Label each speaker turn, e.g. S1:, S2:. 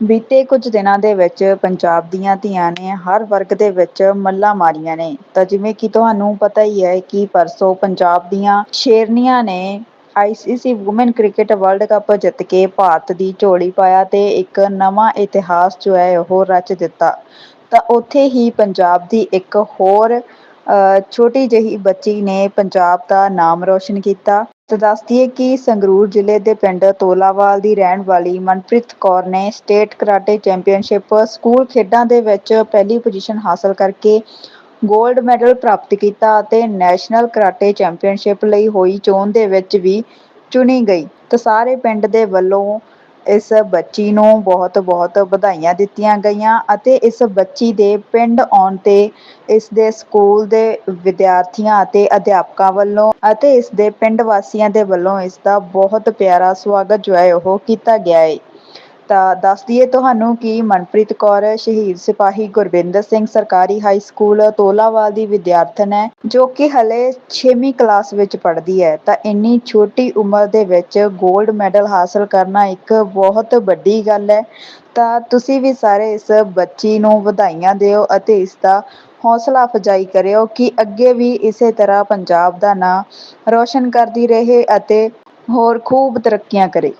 S1: ਬੀਤੇ ਕੁਝ ਦਿਨਾਂ ਦੇ ਵਿੱਚ ਪੰਜਾਬ ਦੀਆਂ ਧੀਆਂ ਨੇ ਹਰ ਵਰਗ ਦੇ ਵਿੱਚ ਮੱਲਾਂ ਮਾਰੀਆਂ ਨੇ। ਤਾਂ ਜਿਵੇਂ ਕਿ ਤੁਹਾਨੂੰ ਪਤਾ ਹੀ ਹੈ ਕਿ ਪਰਸੋਂ ਪੰਜਾਬ ਦੀਆਂ ਸ਼ੇਰਨੀਆਂ ਨੇ ICC woman cricket world cup ਜਿੱਤ ਕੇ ਭਾਰਤ ਦੀ ਝੋਲੀ ਪਾਇਆ ਤੇ ਇੱਕ ਨਵਾਂ ਇਤਿਹਾਸ ਜੋ ਹੈ ਉਹ ਰਚ ਦਿੱਤਾ। ਤਾਂ ਉੱਥੇ ਹੀ ਪੰਜਾਬ ਦੀ ਇੱਕ ਹੋਰ ਛੋਟੀ ਜਿਹੀ ਬੱਚੀ ਨੇ ਪੰਜਾਬ ਦਾ ਨਾਮ ਰੋਸ਼ਨ ਕੀਤਾ। ਤਾਂ ਦੱਸ ਕਿ ਸੰਗਰੂਰ ਜ਼ਿਲ੍ਹੇ ਦੇ ਪਿੰਡ ਤੋਲਾਵਾਲ ਦੀ ਰਹਿਣ ਵਾਲੀ ਮਨਪ੍ਰੀਤ ਕੌਰ ਨੇ ਸਟੇਟ ਕਰਾਟੇ ਚੈਂਪੀਅਨਸ਼ਿਪ ਸਕੂਲ ਖੇਡਾਂ ਦੇ ਵਿੱਚ ਪਹਿਲੀ ਪੋਜੀਸ਼ਨ ਹਾਸਲ ਕਰਕੇ ਗੋਲਡ ਮੈਡਲ ਪ੍ਰਾਪਤ ਕੀਤਾ ਅਤੇ ਨੈਸ਼ਨਲ ਕਰਾਟੇ ਚੈਂਪੀਅਨਸ਼ਿਪ ਲਈ ਹੋਈ ਚੋਣ ਦੇ ਵਿੱਚ ਵੀ ਚੁਣੀ ਗਈ। ਤਾਂ ਸਾਰੇ ਪਿੰਡ ਦੇ ਵੱਲੋਂ ਇਸ ਬੱਚੀ ਨੂੰ ਬਹੁਤ ਬਹੁਤ ਵਧਾਈਆਂ ਦਿੱਤੀਆਂ ਗਈਆਂ ਅਤੇ ਇਸ ਬੱਚੀ ਦੇ ਪਿੰਡ ਆਉਣ ਤੇ ਇਸ ਦੇ ਸਕੂਲ ਦੇ ਵਿਦਿਆਰਥੀਆਂ ਅਤੇ ਅਧਿਆਪਕਾਂ ਵੱਲੋਂ ਅਤੇ ਇਸ ਦੇ ਪਿੰਡ ਵਾਸੀਆਂ ਦੇ ਵੱਲੋਂ ਇਸ ਦਾ ਬਹੁਤ ਪਿਆਰਾ ਸਵਾਗਤ ਜੋ ਹੈ ਉਹ ਕੀਤਾ ਗਿਆ ਏ ਤਾਂ ਦੱਸ ਦਈਏ ਤੁਹਾਨੂੰ ਕਿ ਮਨਪ੍ਰੀਤ ਕੌਰ, ਸ਼ਹੀਦ ਸਿਪਾਹੀ ਗੁਰਬਿੰਦਰ ਸਿੰਘ ਸਰਕਾਰੀ ਹਾਈ ਸਕੂਲ ਤੋਲਾਵਾਲ ਦੀ ਵਿਦਿਆਰਥਣ ਹੈ, ਜੋ ਕਿ ਹਲੇ 6ਵੀਂ ਕਲਾਸ ਵਿੱਚ ਪੜ੍ਹਦੀ ਹੈ। ਤਾਂ ਇੰਨੀ ਛੋਟੀ ਉਮਰ ਦੇ ਵਿੱਚ 골ਡ ਮੈਡਲ ਹਾਸਲ ਕਰਨਾ ਇੱਕ ਬਹੁਤ ਵੱਡੀ ਗੱਲ ਹੈ। ਤਾਂ ਤੁਸੀਂ ਵੀ ਸਾਰੇ ਇਸ ਬੱਚੀ ਨੂੰ ਵਧਾਈਆਂ ਦਿਓ ਅਤੇ ਇਸ ਦਾ ਹੌਸਲਾ ਅਫਜ਼ਾਈ ਕਰਿਓ ਕਿ ਅੱਗੇ ਵੀ ਇਸੇ ਤਰ੍ਹਾਂ ਪੰਜਾਬ ਦਾ ਨਾਂ ਰੋਸ਼ਨ ਕਰਦੀ ਰਹੇ ਅਤੇ ਹੋਰ ਖੂਬ ਤਰੱਕੀਆਂ ਕਰੇ।